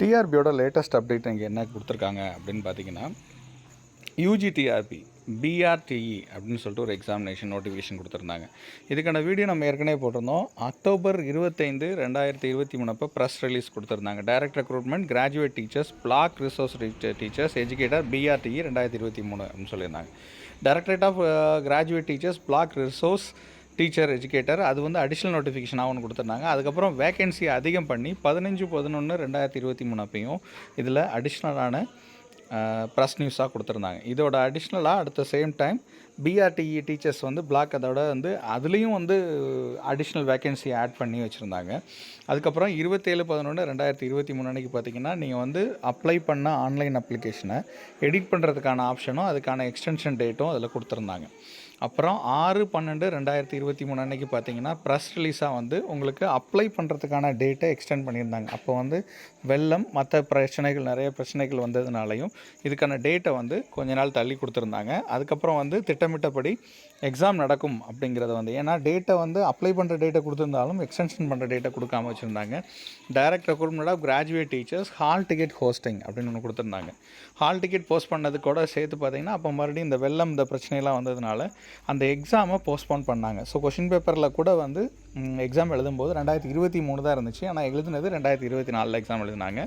டிஆர்பியோட latest update இங்கே என்ன கொடுத்துருக்காங்க அப்படின்னு பார்த்தீங்கன்னா யூஜிடிஆர்பி பிஆர்டிஇ அப்படின்னு சொல்லிட்டு ஒரு எக்ஸாமினேஷன் நோட்டிஃபிகேஷன் கொடுத்துருந்தாங்க. இதுக்கான வீடியோ நம்ம ஏற்கனவே போட்டிருந்தோம். அக்டோபர் இருபத்தைந்து ரெண்டாயிரத்தி இருபத்தி மூணு அப்போ ப்ரெஸ் ரிலீஸ் கொடுத்துருந்தாங்க. Direct recruitment graduate teachers block resource teachers educator BRTE ரெண்டாயிரத்தி இருபத்தி மூணு அப்படின்னு சொல்லியிருந்தாங்க. Directorate of graduate teachers block resource teacher educator அது வந்து அடிஷ்னல் நோட்டிஃபிகேஷன் ஒன்று கொடுத்துருந்தாங்க. அதுக்கப்புறம் வேகன்சி அதிகம் பண்ணி பதினஞ்சு பதினொன்று ரெண்டாயிரத்தி இருபத்தி மூணு அப்பையும் இதில் அடிஷ்னலான ப்ரெஸ் நியூஸாக கொடுத்துருந்தாங்க. இதோட அடிஷ்னலாக அடுத்த சேம் டைம் பிஆர்டிஇ டீச்சர்ஸ் வந்து பிளாக் அதோட வந்து அதுலேயும் வந்து அடிஷ்னல் வேகன்சி ஆட் பண்ணி வச்சுருந்தாங்க. அதுக்கப்புறம் இருபத்தேழு பதினொன்று ரெண்டாயிரத்தி இருபத்தி மூணு அன்றைக்கி பார்த்தீங்கன்னா நீங்கள் வந்து அப்ளை பண்ண ஆன்லைன் அப்ளிகேஷனை எடிட் பண்ணுறதுக்கான ஆப்ஷனும் அதுக்கான எக்ஸ்டென்ஷன் டேட்டும் அதில் கொடுத்துருந்தாங்க. அப்புறம் ஆறு பன்னெண்டு ரெண்டாயிரத்தி இருபத்தி மூணு அன்னைக்கு பார்த்தீங்கன்னா ப்ரெஸ் ரிலீஸாக வந்து உங்களுக்கு அப்ளை பண்ணுறதுக்கான டேட்டை எக்ஸ்டெண்ட் பண்ணியிருந்தாங்க. அப்போ வந்து வெள்ளம் மற்ற பிரச்சனைகள் நிறைய பிரச்சனைகள் வந்ததுனாலையும் இதுக்கான டேட்டை வந்து கொஞ்ச நாள் தள்ளி கொடுத்துருந்தாங்க. அதுக்கப்புறம் வந்து திட்டமிட்டபடி எக்ஸாம் நடக்கும் அப்படிங்கிறத வந்து ஏன்னா டேட்டை வந்து அப்ளை பண்ணுற டேட்டை கொடுத்துருந்தாலும் எக்ஸ்டென்ஷன் பண்ணுற டேட்டை கொடுக்காம வச்சுருந்தாங்க. Direct recruitment of graduate teachers hall ticket hosting அப்படின்னு ஒன்று கொடுத்துருந்தாங்க. ஹால் டிக்கெட் போஸ்ட் பண்ணது கூட சேர்த்து பார்த்தீங்கன்னா அப்போ மறுபடியும் இந்த வெள்ளம் இந்த பிரச்சனைலாம் வந்ததுனால அந்த எக்ஸாமை போஸ்ட்போன் பண்ணாங்க. ஸோ கொஷின் பேப்பரில் கூட வந்து எக்ஸாம் எழுதும்போது ரெண்டாயிரத்தி இருபத்தி மூணு தான் இருந்துச்சு. ஆனால் எழுதுனது ரெண்டாயிரத்தி இருபத்தி நாலில் எக்ஸாம் எழுதினாங்க.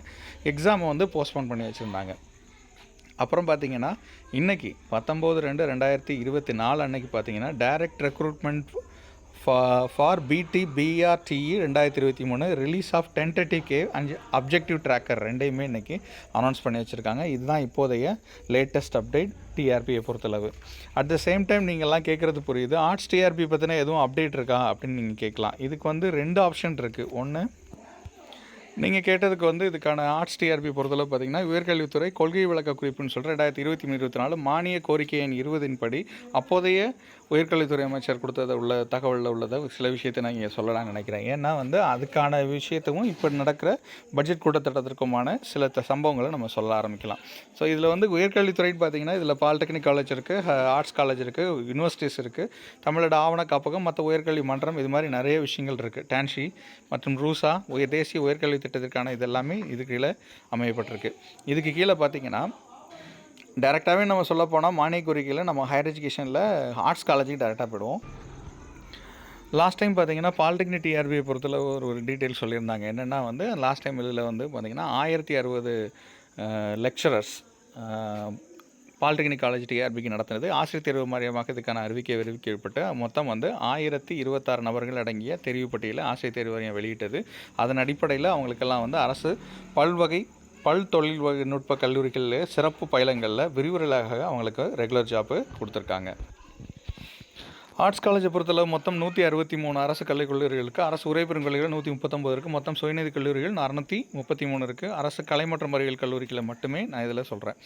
எக்ஸாமை வந்து போஸ்ட்போன் பண்ணி வச்சுருந்தாங்க. அப்புறம் பார்த்தீங்கன்னா இன்றைக்கி பத்தொம்போது ரெண்டு ரெண்டாயிரத்தி இருபத்தி நாலு அன்னைக்கு பார்த்தீங்கன்னா direct recruitment for BT BRTE ரெண்டாயிரத்தி இருபத்தி மூணு release of tentative key and objective tracker ரெண்டையுமே இன்றைக்கி அனௌன்ஸ் பண்ணி வச்சுருக்காங்க. இதுதான் இப்போதைய லேட்டஸ்ட் அப்டேட் டிஆர்பியை பொறுத்தளவு. அட் த சேம் டைம் நீங்கள்லாம் கேட்குறது புரியுது. ஆர்ட்ஸ் டிஆர்பி பற்றின எதுவும் அப்டேட் இருக்கா அப்படின்னு நீங்கள் கேட்கலாம். இதுக்கு வந்து ரெண்டு ஆப்ஷன் இருக்குது ஒன்று நீங்கள் கேட்டதுக்கு வந்து இதுக்கான ஆர்ட்ஸ் டிஆர்பி பொறுத்தளவு பார்த்தீங்கன்னா உயர்கல்வித்துறை கொள்கை விளக்க குறிப்புன்னு சொல்கிற ரெண்டாயிரத்தி இருபத்தி மூணு இருபத்தி நாலு மானிய கோரிக்கை எண் இருபதின் படி அப்போதைய உயர்கல்வித்துறை அமைச்சர் கொடுத்தது உள்ள தகவலில் உள்ளதை சில விஷயத்தை நான் இங்கே சொல்லலாம்னு நினைக்கிறேன். ஏன்னா வந்து அதுக்கான விஷயத்துக்கும் இப்போ நடக்கிற பட்ஜெட் கூட்டத்தட்டத்திற்குமான சில த- சம்பவங்களை நம்ம சொல்ல ஆரம்பிக்கலாம். ஸோ இதில் வந்து உயர்கல்வித்துறைன்னு பார்த்தீங்கன்னா இதில் பாலிடெக்னிக் காலேஜ் இருக்குது ஆர்ட்ஸ் காலேஜ் இருக்குது யூனிவர்சிட்டிஸ் இருக்குது தமிழோட ஆவண காப்பகம் மற்ற உயர்கல்வி மன்றம் இது மாதிரி நிறைய விஷயங்கள் இருக்குது டான்ஷி மற்றும் ரூசா உயர் தேசிய உயர்கல்வி திட்டத்திற்கான இது எல்லாமே இது கீழே அமையப்பட்டிருக்கு. இதுக்கு கீழே பார்த்தீங்கன்னா டேரெக்டாகவே நம்ம சொல்ல போனால் மானியக்குறிக்கையில் நம்ம ஹையர் எஜுகேஷனில் ஆர்ட்ஸ் காலேஜுக்கு டேரெக்டாக போயிடுவோம். லாஸ்ட் டைம் பார்த்தீங்கன்னா பாலிடெக்னிக் டிஆர்பியை பொறுத்தல ஒரு ஒரு டீட்டெயில் சொல்லியிருந்தாங்க. என்னென்னா வந்து லாஸ்ட் டைம் இதில் வந்து பார்த்திங்கன்னா ஆயிரத்தி அறுபது லெக்சரர்ஸ் பாலிடெக்னிக் காலேஜ் டிஆர்பிக்கு நடத்தினது. ஆசிரியர் தேர்வு வாரியமாக இதுக்கான அறிவிக்கை அறிவிக்கப்பட்டு மொத்தம் வந்து ஆயிரத்தி இருபத்தாறு நபர்கள் அடங்கிய தெரிவு பட்டியலை ஆசிரியர் தேர்வு வாரியம் வெளியிட்டது. அதன் அடிப்படையில் அவங்களுக்கெல்லாம் வந்து அரசு பல்வகை பல் தொழில் நுட்ப கல்லூரிகளில் சிறப்பு பயிலங்களில் விரிவுரையாக அவங்களுக்கு ரெகுலர் ஜாப்பு கொடுத்துருக்காங்க. ஆர்ட்ஸ் காலேஜை பொறுத்தளவு மொத்தம் நூற்றி அறுபத்தி மூணு அரசு கல்வி கல்லூரிகளுக்கு அரசு உரைபெறும் கல்லூரிகள் நூற்றி முப்பத்தொம்பது இருக்குது மொத்தம் சுயநிதி கல்லூரிகள் அறுநூற்றி முப்பத்தி மூணு இருக்குது அரசு கலை மற்றும் அறிவியல் கல்லூரிகளை மட்டுமே நான் இதில் சொல்கிறேன்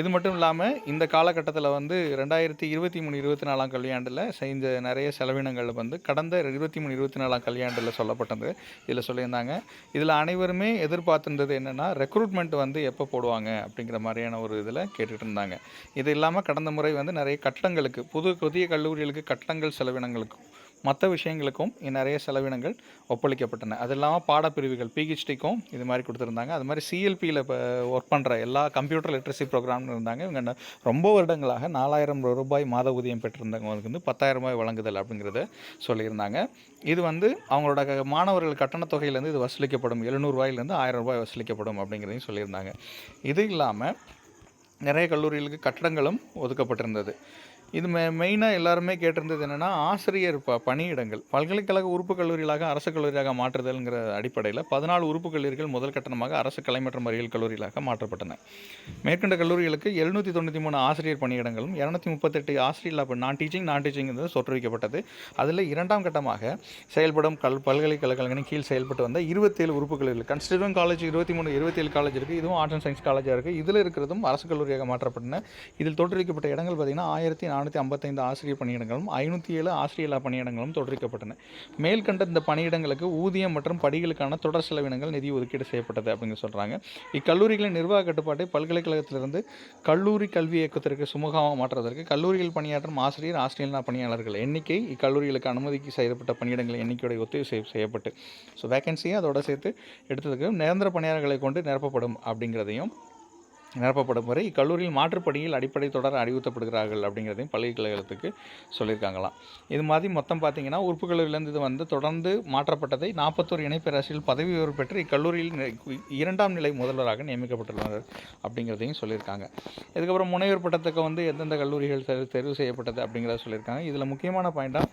இது மட்டும் இல்லாமல் இந்த காலகட்டத்தில் வந்து ரெண்டாயிரத்தி இருபத்தி மூணு இருபத்தி நாலாம் கல்வியாண்டில் செஞ்ச நிறைய செலவினங்கள் வந்து கடந்த இருபத்தி மூணு இருபத்தி நாலாம் கல்வியாண்டில் சொல்லப்பட்டது. இதில் சொல்லியிருந்தாங்க. இதில் அனைவருமே எதிர்பார்த்துருந்தது என்னென்னா ரெக்ரூட்மெண்ட் வந்து எப்போ போடுவாங்க அப்படிங்கிற மாதிரியான ஒரு இதில் கேட்டுகிட்டு இருந்தாங்க. இது இல்லாமல் கடந்த முறை வந்து நிறைய கட்டடங்களுக்கு புது புதிய கல்லூரிகளுக்கு சட்டங்கள் செலவினங்களுக்கும் மற்ற விஷயங்களுக்கும் நிறைய செலவினங்கள் ஒப்பளிக்கப்பட்டன. அது இல்லாமல் பாடப்பிரிவுகள் பிஹெச்டிக்கும் இது மாதிரி கொடுத்துருந்தாங்க. அது மாதிரி சிஎல்பியில் இப்போ ஒர்க் பண்ணுற எல்லா கம்ப்யூட்டர் லிட்ரஸி ப்ரோக்ராம்னு இருந்தாங்க. இவங்க ரொம்ப வருடங்களாக நாலாயிரம் ரூபாய் மாத ஊதியம் பெற்றிருந்தவங்களுக்கு வந்து பத்தாயிரம் ரூபாய் வழங்குதல் அப்படிங்கிறத சொல்லியிருந்தாங்க. இது வந்து அவங்களோட க- மாணவர்கள் கட்டணத் தொகையிலேருந்து இது வசூலிக்கப்படும். எழுநூறுபாயிலேருந்து ஆயிரம் ரூபாய் வசூலிக்கப்படும் அப்படிங்கிறதையும் சொல்லியிருந்தாங்க. இது இல்லாமல் நிறைய கல்லூரிகளுக்கு கட்டடங்களும் ஒதுக்கப்பட்டிருந்தது. இது மெ மெயினாக எல்லாருமே கேட்டிருந்தது என்னென்னா ஆசிரியர் ப பணியிடங்கள் பல்கலைக்கழக உறுப்பு கல்லூரிகளாக அரசு கல்லூரியாக மாற்றுதல்ங்கிற அடிப்படையில் பதினாலு உறுப்பு கல்லூரிகள் முதல் கட்டணமாக அரசு கலை மற்றும் அறிவியல் கல்லூரிகளாக மாற்றப்பட்டன. மேற்கண்ட கல்லூரிகளுக்கு எழுநூற்றி தொண்ணூற்றி மூணு ஆசிரியர் பணியிடங்களும் இரநூத்தி முப்பத்தெட்டு ஆசிரியர் நான் டீச்சிங் நான் டீச்சிங் வந்து சொற்றுவிக்கப்பட்டது அதில் இரண்டாம் கட்டமாக செயல்படும் கல் பல்கலைக்கழகங்களின் கீழ் செயல்பட்டு வந்த இருபத்தேழு உறுப்பு கல்லூரிகள் கன்ஸ்டியூன் காலேஜ் இருபத்தி மூணு இருபத்தேழு காலேஜ் இருக்குது இதுவும் ஆர்ட்ஸ் அண்ட் சயின்ஸ் காலேஜாக இருக்குது இதில் இருக்கிறதும் அரசு கல்லூரியாக மாற்றப்பட்டன. இதில் தோற்றுவிக்கப்பட்ட இடங்கள் பார்த்திங்கன்னா ஆயிரத்தி நானூற்றி ஐம்பத்தைந்து ஆசிரியர் பணியிடங்களும் ஐநூற்றி ஏழு ஆசிரியலா பணியிடங்களும் தொடர்க்கப்பட்டன. மேல்கண்ட இந்த பணியிடங்களுக்கு ஊதியம் மற்றும் படிகளுக்கான தொடர் செலவினங்கள் நிதி ஒதுக்கீடு செய்யப்பட்டது அப்படின்னு சொல்கிறாங்க இக்கல்லூரிகளின் நிர்வாக கட்டுப்பாட்டை பல்கலைக்கழகத்திலிருந்து கல்லூரி கல்வி இயக்கத்திற்கு சுமூகமாக மாற்றுவதற்கு கல்லூரியில் பணியாற்றும் ஆசிரியர் ஆசிரியர் பணியாளர்கள் எண்ணிக்கை இக்கல்லூரிகளுக்கு அனுமதிக்கு செய்யப்பட்ட பணியிடங்கள் எண்ணிக்கையோட ஒத்திகை செய்ய செய்யப்பட்டு. ஸோ வேகன்சியை அதோட சேர்த்து எடுத்ததுக்கு நிரந்தர பணியாளர்களை கொண்டு நிரப்பப்படும் அப்படிங்கிறதையும் நிரப்பப்படும் வரை இக்கல்லூரியில் மாற்றுப்படியில் அடிப்படை தொடர அறிவுறுத்தப்படுகிறார்கள் அப்படிங்கிறதையும் பல்கலைக்கழகத்துக்கு சொல்லியிருக்காங்களாம். இது மாதிரி மொத்தம் பார்த்தீங்கன்னா உறுப்பு கல்லூரியிலேருந்து இது வந்து தொடர்ந்து மாற்றப்பட்டதை நாற்பத்தோரு இணை பதவி உயர்வு பெற்று இக்கல்லூரியில் இரண்டாம் நிலை முதல்வராக நியமிக்கப்பட்டுள்ளனர் அப்படிங்கிறதையும் சொல்லியிருக்காங்க. இதுக்கப்புறம் முனைவர் பட்டத்துக்கு வந்து எந்தெந்த கல்லூரிகள் தெரு தெரிவு செய்யப்பட்டது அப்படிங்கிறத சொல்லியிருக்காங்க. இதில் முக்கியமான பாயிண்டாக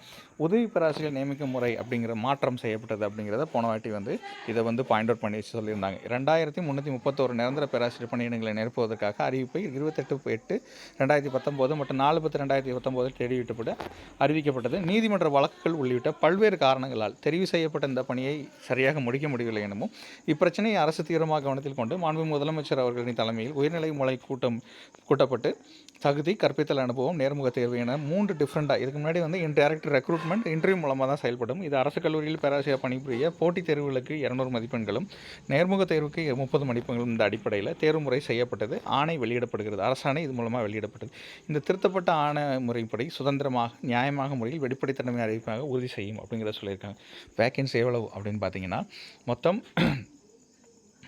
உதவி பேராசிரியர் நியமிக்கும் முறை அப்படிங்கிற மாற்றம் செய்யப்பட்டது அப்படிங்கிறத போன வாட்டி வந்து இதை வந்து பாயிண்ட் அவுட் பண்ணி சொல்லியிருந்தாங்க. ரெண்டாயிரத்தி முந்நூற்றி முப்பத்தோரு நிரந்தர பேராசிரியர் பணியிடங்களை நிரப்புவதற்காக அறிவிப்பை இருபத்தெட்டு எட்டு ரெண்டாயிரத்தி பத்தொம்போது மற்றும் நாலு பத்து ரெண்டாயிரத்தி பத்தொம்போதில் தெரிவிக்கப்பட்டு அறிவிக்கப்பட்டது. நீதிமன்ற வழக்குகள் உள்ளிட்ட பல்வேறு காரணங்களால் தெரிவு செய்யப்பட்ட இந்த பணியை சரியாக முடிக்க முடியவில்லை எனவும் இப்பிரச்சனையை அரசு தீவிரமாக கவனத்தில் கொண்டு மாண்பு முதலமைச்சர் அவர்களின் தலைமையில் உயர்நிலை முறை கூட்டம் கூட்டப்பட்டு தகுதி கற்பித்தல் அனுபவம் நேர்முக தேர்வு என மூன்று டிஃப்ரெண்ட்டாக இதுக்கு முன்னாடி வந்து இன்டைரக்ட் ரெக்ரூட்மெண்ட் இன்டர்வியூ மூலமாக தான் செயல்படும். இது அரசு கல்லூரியில் பேராசிரியர் பணிபுரிய போட்டித் தேர்வுகளுக்கு இரநூறு மதிப்பெண்களும் நேர்முக தேர்வுக்கு முப்பது மதிப்பெண்களும் இந்த அடிப்படையில் தேர்வு முறை செய்யப்பட்டது. ஆணை வெளியிடப்படுகிறது. அரசாணை இது மூலமாக வெளியிடப்பட்டது. இந்த திருத்தப்பட்ட ஆணை முறைப்படி சுதந்திரமாக நியாயமாக முறையில் வெளிப்படைத்தன்மை அறிவிப்பாக உறுதி செய்யும் அப்படிங்கிறத சொல்லியிருக்காங்க. வேக்கன்சி எவ்வளவு அப்படின்னு பார்த்தீங்கன்னா மொத்தம்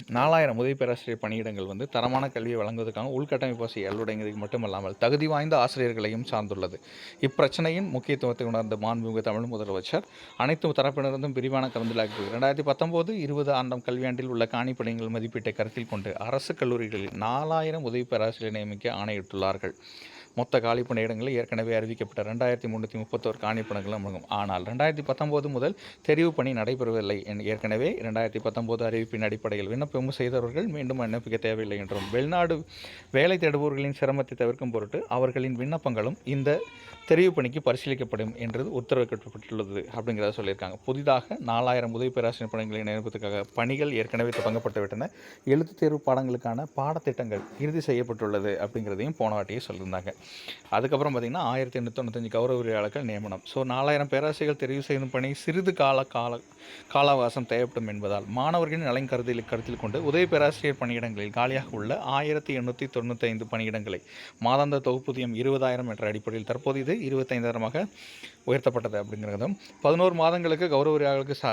நாலாயிரம் உதவி பேராசிரியர் பணியிடங்கள் வந்து தரமான கல்வியை வழங்குவதற்கான உள்கட்டமைப்பு வசதி எல்லுடைங்கிறது மட்டுமல்லாமல் தகுதி வாய்ந்த ஆசிரியர்களையும் சார்ந்துள்ளது. இப்பிரச்சனையின் முக்கியத்துவத்தை உணர்ந்த மாண்புமிகு தமிழ் முதலமைச்சர் அனைத்து தரப்பினரும் விரிவான கலந்துலாக்கு ரெண்டாயிரத்தி பத்தொம்போது இருபது ஆண்டாம் கல்வியாண்டில் உள்ள காணிப்பணிகள் மதிப்பீட்டை கருத்தில் கொண்டு அரசு கல்லூரிகளில் நாலாயிரம் உதவி பேராசிரியர் நியமிக்க ஆணையிட்டுள்ளார்கள். மொத்த காலிப்பணி இடங்களில் ஏற்கனவே அறிவிக்கப்பட்ட ரெண்டாயிரத்தி முந்நூற்றி முப்பத்தோரு காணிப்பணங்களும் அடங்கும் ஆனால் ரெண்டாயிரத்தி பத்தொம்போது முதல் தெரிவு பணி நடைபெறவில்லை ஏற்கனவே ரெண்டாயிரத்தி பத்தொம்போது அறிவிப்பின் அடிப்படையில் விண்ணப்பம் செய்தவர்கள் மீண்டும் விண்ணப்பிக்க தேவையில்லை என்றும் வெளிநாடு வேலை தேடுபவர்களின் சிரமத்தை தவிர்க்கும் பொருட்டு அவர்களின் விண்ணப்பங்களும் இந்த தெரிவு பணிக்கு பரிசீலிக்கப்படும் என்றது உத்தரவிடப்பட்டுள்ளது அப்படிங்கிறத சொல்லியிருக்காங்க. புதிதாக நாலாயிரம் உதவி பேராசிரியர் பணிகளை நியமிப்பதற்காக பணிகள் ஏற்கனவே தொடங்கப்பட்டுவிட்டன எழுத்து எழுத்துத் தேர்வு பாடங்களுக்கான பாடத்திட்டங்கள் இறுதி செய்யப்பட்டுள்ளது அப்படிங்கிறதையும் போன வாட்டியே சொல்லியிருந்தாங்க. அதுக்கப்புறம் பார்த்திங்கன்னா ஆயிரத்தி எண்ணூற்றி தொண்ணூத்தஞ்சு கௌரவ உரையாளர்கள் நியமனம். ஸோ நாலாயிரம் பேராசிரியர்கள் தெரிவு செய்யும் பணி சிறிது கால கால காலாவகாசம் தேவைப்படும் என்பதால் மாணவர்களின் நலன் கருத்தில் கருத்தில் கொண்டு உதவி பேராசிரியர் பணியிடங்களில் காலியாக உள்ள ஆயிரத்தி எண்ணூற்றி தொண்ணூற்றி ஐந்து பணியிடங்களை மாதாந்த தொகுப்பூதியம் இருபதாயிரம் என்ற அடிப்படையில் தற்போது இது இருபத்தைந்தாயிரமாக உயர்த்தப்பட்டது அப்படிங்கிறதும் பதினோரு மாதங்களுக்கு கௌரவ உரையாளர்களுக்கு சா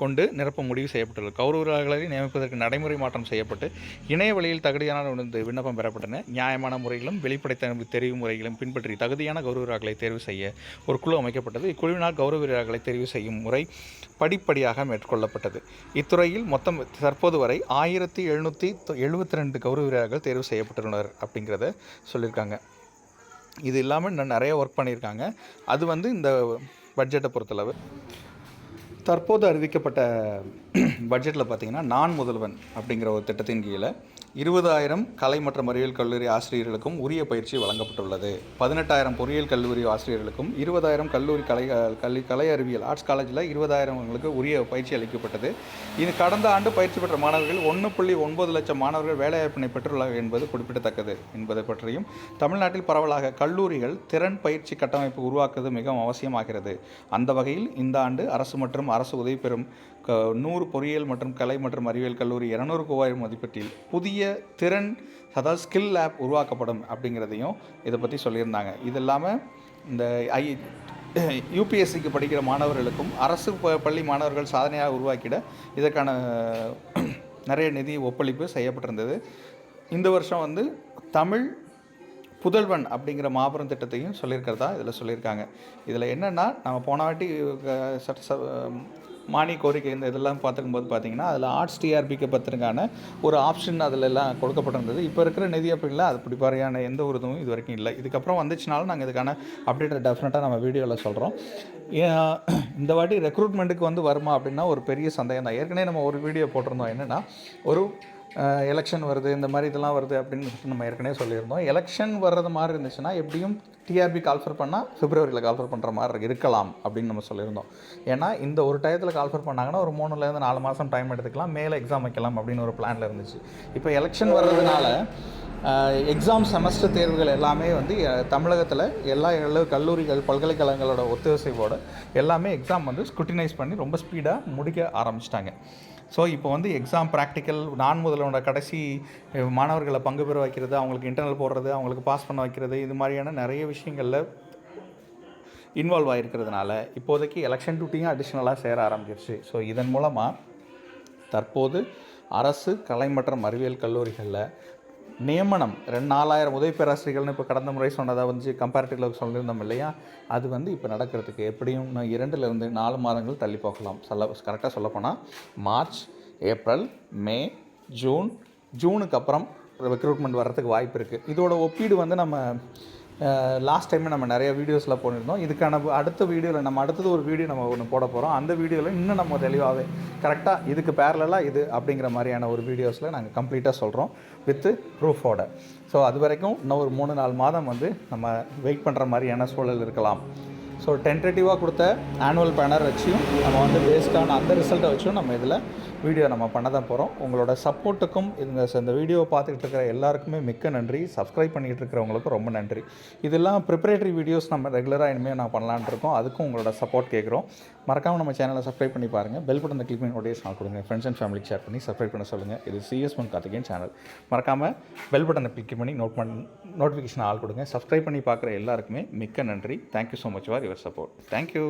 கொண்டு நிரப்ப முடிவு செய்யப்பட்டுள்ளது. கௌரவராளர்களை நியமிப்பதற்கு நடைமுறை மாற்றம் செய்யப்பட்டு இணைய வழியில் தகுதியான விண்ணப்பம் பெறப்பட்டன. நியாயமான முறையிலும் வெளிப்படைத்த தெரிவு முறைகளும் பின்பற்றி தகுதியான கௌரவ தேர்வு செய்ய ஒரு குழு அமைக்கப்பட்டது. இக்குழுவினால் கௌரவ தெரிவு செய்யும் முறை படிப்படியாக மேற்கொள்ளப்பட்டது. இத்துறையில் மொத்தம் தற்போது வரை ஆயிரத்தி எழுநூற்றி எழுபத்தி ரெண்டு கௌரவ தேர்வு செய்யப்பட்டுள்ளனர் அப்படிங்கிறத சொல்லியிருக்காங்க. இது இல்லாமல் இன்னும் நிறைய ஒர்க் பண்ணியிருக்காங்க. அது வந்து இந்த பட்ஜெட்டை பொறுத்தளவு. தற்போது அறிவிக்கப்பட்ட பட்ஜெட்டில் பார்த்தீங்கன்னா நான் முதல்வன் அப்படிங்கிற ஒரு திட்டத்தின் கீழே இருபதாயிரம் கலை மற்றும் அறிவியல் கல்லூரி ஆசிரியர்களுக்கும் உரிய பயிற்சி வழங்கப்பட்டுள்ளது. பதினெட்டாயிரம் பொறியியல் கல்லூரி ஆசிரியர்களுக்கும் இருபதாயிரம் கல்லூரி கலை கல்வி கலை அறிவியல் ஆர்ட்ஸ் காலேஜில் இருபதாயிரங்களுக்கு உரிய பயிற்சி அளிக்கப்பட்டது. இது கடந்த ஆண்டு பயிற்சி பெற்ற மாணவர்கள் ஒன்று புள்ளி ஒன்பது லட்சம் மாணவர்கள் வேலைவாய்ப்பினை பெற்றுள்ளார்கள் என்பது குறிப்பிடத்தக்கது என்பதை பற்றியும் தமிழ்நாட்டில் பரவலாக கல்லூரிகள் திறன் பயிற்சி கட்டமைப்பு உருவாக்குவது மிகவும் அவசியமாகிறது. அந்த வகையில் இந்த ஆண்டு அரசு மற்றும் அரசு உதவி பெறும் க நூறு பொறியியல் மற்றும் கலை மற்றும் அறிவியல் கல்லூரி இருநூறு ரூபாய் மதிப்பீட்டில் புதிய திறன் அதாவது ஸ்கில் லேப் உருவாக்கப்படும் அப்படிங்கிறதையும் இதை பற்றி சொல்லியிருந்தாங்க. இது இல்லாமல் இந்த ஐ யூபிஎஸ்சிக்கு படிக்கிற மாணவர்களுக்கும் அரசு ப- பள்ளி மாணவர்கள் சாதனையாக உருவாக்கிட இதற்கான நிறைய நிதி ஒப்பளிப்பு செய்யப்பட்டிருந்தது. இந்த வருஷம் வந்து தமிழ் புதல்வன் அப்படிங்கிற மாபெரும் திட்டத்தையும் சொல்லியிருக்கிறதா இதில் சொல்லியிருக்காங்க. இதில் என்னென்னா நம்ம போன வாட்டி அஹ், மானிய கோரிக்கை இந்த இதெல்லாம் பார்த்துக்கும்போது பார்த்தீங்கன்னா அதில் ஆர்ட்ஸ் டிஆர்பிக்கு பத்திரக்கான ஒரு ஆப்ஷன் அதில் எல்லாம் கொடுக்கப்பட்டிருந்தது. இப்போ இருக்கிற நிதி அப்படிங்களா அது இப்படி பாரியான எந்த ஒரு இதுவும் இது வரைக்கும் இல்லை. இதுக்கப்புறம் வந்துச்சுனாலும் நாங்கள் இதுக்கான அப்டேட்டை டெஃபினட்டாக நம்ம வீடியோவில் சொல்கிறோம் இந்த வாட்டி ரெக்ரூட்மெண்ட்டுக்கு வந்து வருமா அப்படின்னா ஒரு பெரிய சந்தேகம் தான் ஏற்கனவே நம்ம ஒரு வீடியோ போட்டிருந்தோம். என்னென்னா ஒரு எலெக்ஷன் வருது இந்த மாதிரி இதெல்லாம் வருது அப்படின்னு சொல்லிட்டு நம்ம ஏற்கனவே சொல்லியிருந்தோம். எலெக்ஷன் வர்றது மாதிரி இருந்துச்சுன்னா எப்படியும் டிஆர்பி கால்ஃபர் பண்ணால் பிப்ரவரியில் கால்ஃபர் பண்ணுற மாதிரி இருக்கலாம் அப்படின்னு நம்ம சொல்லியிருந்தோம். ஏன்னா இந்த ஒரு டயத்தில் கால்ஃபர் பண்ணாங்கன்னா ஒரு மூணுலேருந்து நாலு மாதம் டைம் எடுத்துக்கலாம் மேலே எக்ஸாம் வைக்கலாம் அப்படின்னு ஒரு பிளானில் இருந்துச்சு. இப்போ எலெக்ஷன் வர்றதுனால எக்ஸாம் செமஸ்டர் தேர்வுகள் எல்லாமே வந்து தமிழகத்தில் எல்லா கல்லூரிகள் பல்கலைக்கழகங்களோட ஒத்துழைப்போட எல்லாமே எக்ஸாம் வந்து ஸ்குட்டினைஸ் பண்ணி ரொம்ப ஸ்பீடாக முடிக்க ஆரம்பிச்சிட்டாங்க. ஸோ இப்போ வந்து எக்ஸாம் ப்ராக்டிக்கல் நான் முதலோட கடைசி மாணவர்களை பங்கு பெற வைக்கிறது அவங்களுக்கு இன்டர்னல் போடுறது அவங்களுக்கு பாஸ் பண்ண வைக்கிறது இது மாதிரியான நிறைய விஷயங்களில் இன்வால்வ் ஆகிருக்கிறதுனால இப்போதைக்கு எலெக்ஷன் டியூட்டியும் அடிஷ்னலாக சேர ஆரம்பிச்சிருச்சு. ஸோ இதன் மூலமாக தற்போது அரசு கலை மற்றும் அறிவியல் கல்லூரிகளில் நியமனம். ரெண்டு நாலாயிரம் உதவி பேராசிரியர்கள்னு இப்போ கடந்த முறை சொன்னதாக வந்து கம்பேரிட்டிவ்ல சொல்லியிருந்தோம் இல்லையா? அது வந்து இப்போ நடக்கிறதுக்கு எப்படியும் இன்னும் இரண்டுலேருந்து நாலு மாதங்கள் தள்ளி போகலாம். சொல்ல கரெக்டாக சொல்லப்போனால் மார்ச் ஏப்ரல் மே ஜூன் ஜூனுக்கு அப்புறம் ரெக்ரூட்மெண்ட் வர்றதுக்கு வாய்ப்பு இருக்குது இதோட ஒப்பீடு வந்து நம்ம லாஸ்ட் டைமே நம்ம நிறைய வீடியோஸில் போட்டிருந்தோம் இதுக்கான அடுத்த வீடியோவில் நம்ம அடுத்தது ஒரு வீடியோ நம்ம ஒன்று போட போகிறோம் அந்த வீடியோவில் இன்னும் நம்ம தெளிவாகவே கரெக்டாக இதுக்கு பேரலாக இது அப்படிங்கிற மாதிரியான ஒரு வீடியோஸில் நாங்கள் கம்ப்ளீட்டாக சொல்கிறோம் வித்து ப்ரூஃபோட ஸோ அது வரைக்கும் இன்னும் ஒரு மூணு நாலு மாதம் வந்து நம்ம வெயிட் பண்ணுற மாதிரியான சூழல் இருக்கலாம். ஸோ டென்டேட்டிவாக கொடுத்த ஆனுவல் பேனர் வச்சும் நம்ம வந்து பேஸ்டான அந்த ரிசல்ட்டை வச்சும் நம்ம இதில் வீடியோ நம்ம பண்ண தான் போகிறோம் உங்களோட சப்போர்ட்டுக்கும் இந்த இந்த வீடியோவை பார்த்துக்கிட்டு இருக்கிற எல்லாருக்குமே மிக்க நன்றி. சப்ஸ்கிரைப் பண்ணிக்கிட்டு இருக்கிறவங்களுக்கும் ரொம்ப நன்றி. இதெல்லாம் ப்ரிப்பரேட்டரி வீடியோஸ் நம்ம ரெகுலராக இனிமேல் நான் பண்ணலான்ட்ருக்கோம் அதுக்கும் உங்களோட சப்போர்ட் கேட்குறோம். மறக்காமல் நம்ம சேனலை சப்ஸ்கிரைப் பண்ணி பாருங்கள் பெல் பட்டன் கிளிக் பண்ணி நோட்டிஃபிகேஷன் கொடுங்க. ஃப்ரெண்ட்ஸ் அண்ட் ஃபேமிலிக்கு ஷேர் பண்ணி சப்ஸ்கிரைப் பண்ண சொல்லுங்கள் இது சிஎஸ் ஒன் கார்த்திகேயன் சேனல் மறக்காமல் பெல் பட்டனை கிளிக் பண்ணி நோட் பண் நோட்டிஃபிகேஷன் ஆள் கொடுங்க. சப்ஸ்கிரைப் பண்ணி பார்க்குற எல்லாருக்குமே மிக்க நன்றி. Thank you so much for your support thank you